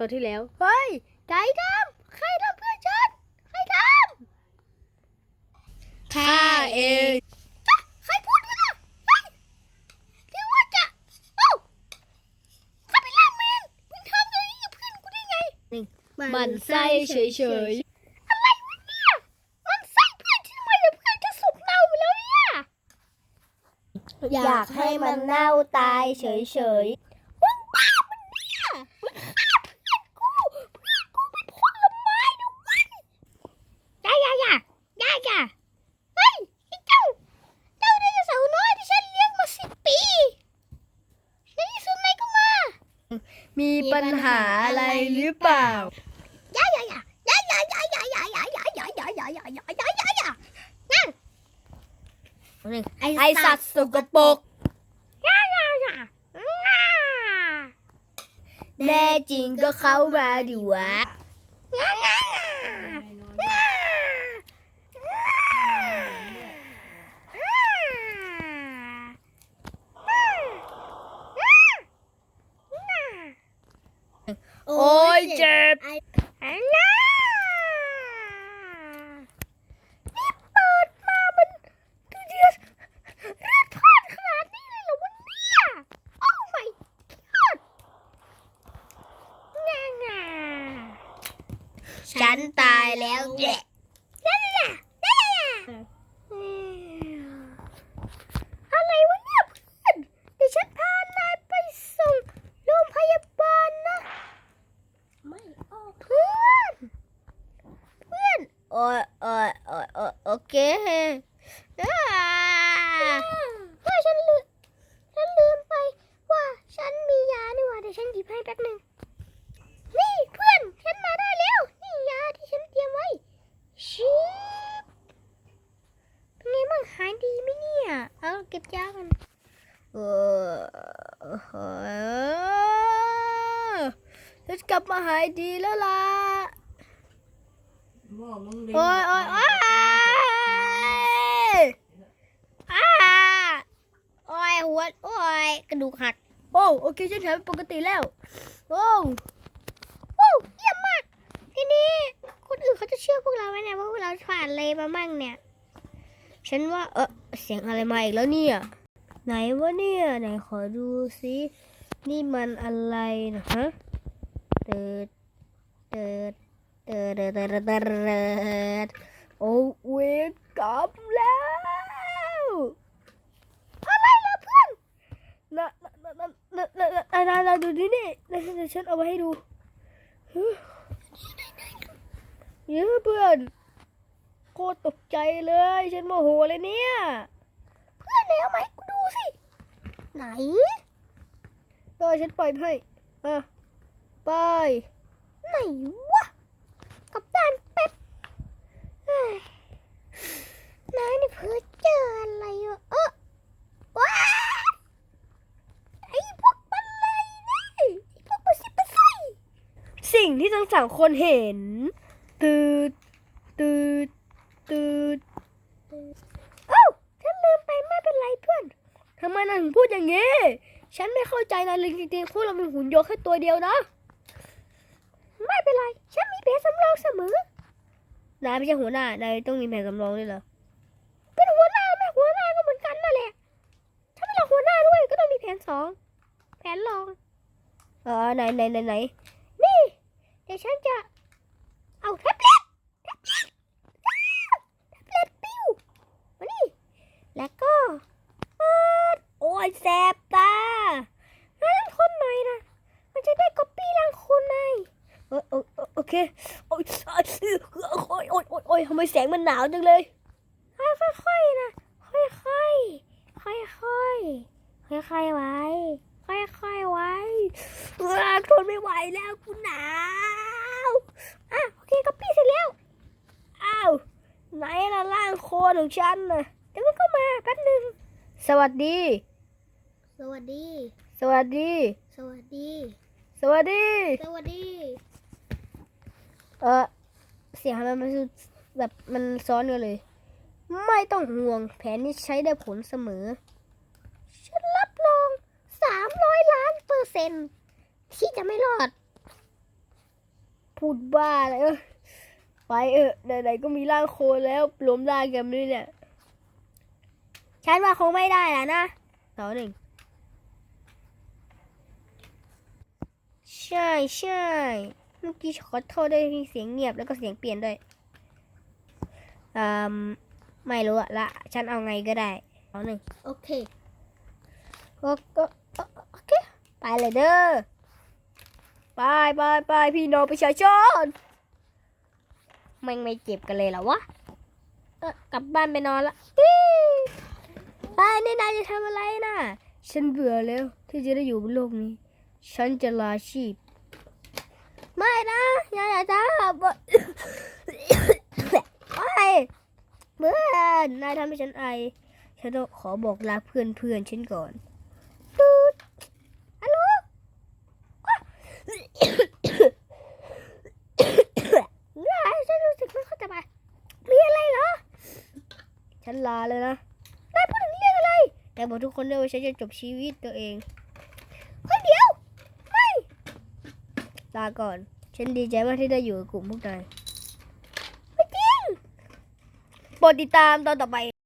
ตอนที่แล้ว เฮ้ยใครทำใครทำเพื่อนฉัน ใครทำข้าเองใครพูดกันล่ะเฮ้ยเรียกว่าจะเอ้าข้าเป็นล่าแมนมึงทำอย่างนี้กับเพื่อนกูได้ไงมันไส้เฉยๆ อะไรวะเนี่ย มันไส้เพื่อนที่ทำไมเดี๋ยวเพื่อนจะสุกเน่าไปแล้วเนี่ย อยากให้มันเน่าตายเฉยมึงบ้ามันเนี่ยมึงฆ่าเพื่อนกู เพื่อนกูเป็นผลไม้นะเว้ยอย่าอย่าอย่าอย่าอย่าเฮ้ยไอ้เจ้า เจ้าไดโนเสาร์น้อยที่ฉันเลี้ยงมาสิบปีในที่สุดไหนก็มา มีปัญหาอะไรหรือเปล่าอย่าอย่าอย่าอย่าอย่าอย่าอย่าอย่าอย่าอย่าอย่าอย่าอย่าอย่าอย่าอย่าอย่านั่นไอสัตว์สกปรกยายายาแน่จริงก็เข้ามาดิวะ โอ้ยเจ็บอันน่านี่เปิดมามันดูเดือดเลือดพล่านขนาดนี้เลยเหรอวะเนี่ยโอ้ my god ง่าง่าฉันตายแล้วแหละ นั่นแหละนั่นแหละอะไรวะเนี่ยเพื่อนเดี๋ยวฉันพานายไปส่งโรงพยาบาลนะ ไม่ออก เพื่อน เพื่อน โอ้ ยโอ้ยโอ้ยโอ้ยโอเคอ่าว่าฉันลืมฉันลืมไปว่าฉันมียานี่หว่าเดี๋ยวฉันหยิบให้แป๊บหนึ่งนี่เพื่อนฉันมาได้แล้ว นี่ยาที่ฉันเตรียมไว้ชิบเป็นไงบ้างหายดีไหมเนี่ย เอาเก็บยากันเออเออฉันกลับมาหายดีแล้วล่ะ โอ้ยโอ้ยโอ้ยอ้าโอ้ยหัวโอ้ยกระดูกหัก โอ้โอเคฉันหายเป็นปกติแล้ว โอ้โอ้เยี่ยมมาก ทีนี้คนอื่นเขาจะเชื่อพวกเราไหมเนี่ยว่าพวกเราผ่านอะไรมามั่งเนี่ย ฉันว่าเออเสียงอะไรมาอีกแล้วเนี่ย ไหนวะเนี่ยไหนขอดูสินี่มันอะไรนะฮะเติดเติด โอ้เวรกลับแล้วอะไรล่ะเพื่อนน่ะน่ะน่ะน่ะน่ะน่ะน่ะดูนี่นี่เดี๋ยวฉันเอาไว้ให้ดูเยอะเพื่อนโคตรตกใจเลย ฉันโมโหเลยเนี่ย เพื่อนแล้วไหมกูดูสิ ไหนเดี๋ยวฉันปล่อยให้อะไปไหน นายนี่อเจออะไรวะเออว้าไอ้พวกบันเลยนี่ไอพวกปสิปสิสิ่งที่ทั้งสามคนเห็นตืดตืดตืดเอ้ฉันลืมไปไม่เป็นไรเพื่อนทำไมนายถึงพูดอย่างนี้ ฉันไม่เข้าใจนายเลยจริงๆพวกเราเป็นหุ่นยนต์แค่ตัวเดียวนะ ไม่เป็นไร ฉันมีแผนสำรองเสมอนายไม่ใช่หัวหน้านายต้องมีแผนสำรองด้วยเหรอ สองแผนรองเออไหนไหนไหนไหนนี่เดี๋ยวฉันจะเอาแท็บเล็ตแท็บเล็ตว้าวแท็บเล็ตปิ้วมานี่แล้วก็โอ้ยแสบตาแล้วนั่นคนไหนนะมันจะได้ก๊อปปี้ร่างคนในเออเออเอโอเคโอ้ยโอ้ยโอ้ยโอ้ยโอ้ยทำไมแสงมันหนาวจังเลยค่อยๆนะค่อยๆค่อยๆค่อยๆไว้ค่อยๆ ไว้เออทน ไม่ไหวแล้วกูหนาวอะโอเคก๊อปปี้เสร็จแล้วอ้าวไหนล่ะร่างโคลนของฉันน่ะเดี๋ยวมันก็มาแป๊บหนึ่งสวัสดี สวัสดี สวัสดี สวัสดี สวัสดี สวัสดี เออเสียงทำไมมันแบบมันซ้อนกันเลย ไม่ต้องห่วงแผนนี้ใช้ได้ผลเสมอ ฉันรับรองสามร้อยล้านเปอร์เซ็นต์ ที่จะไม่รอด พูดบ้าเลยเออไปเออไหนๆก็มีร่างโคลนแล้วล้มร่างกันด้วยเนี่ยฉันว่าคงไม่ได้แล้วนะต่อหนึ่งใช่ใช่เมื่อกี้ขอโทษด้วยที่เสียงเงียบแล้วก็เสียงเปลี่ยนด้วยอืมไม่รู้อะละฉันเอาไงก็ได้เอาหนึ่งโอเคก็ก็โอเคไปเลยเด้อ ไปไปไปพี่น้องประชาชนม่งไม่เจ็บกันเลยหรอวะกลับบ้านไปนอนละไปนี่นายจะทำอะไรนะฉันเบื่อแล้วที่จะได้อยู่บนโลกนี้ ฉันจะลาชีพ ไม่นะอย่าอย่าทำไปเพื่อนนายทำให้ฉันไอ ฉันต้องขอบอกลาเพื่อนเพื่อนฉันก่อนตูดฮัลโหลว้าวฉันรู้สึกไม่เข้าใจมีอะไรเหรอ ฉัน ลาเลยนะนายพูดถึงเรื่องอะไร แต่บอกทุกคนด้วยว่าฉันจะจบชีวิตตัวเองคนเดี๋ยว ไม่ ลาก่อน ฉันดีใจมากที่ได้อยู่กับกลุ่มพวกนายไม่จริงโปรดติดตามตอนต่อไป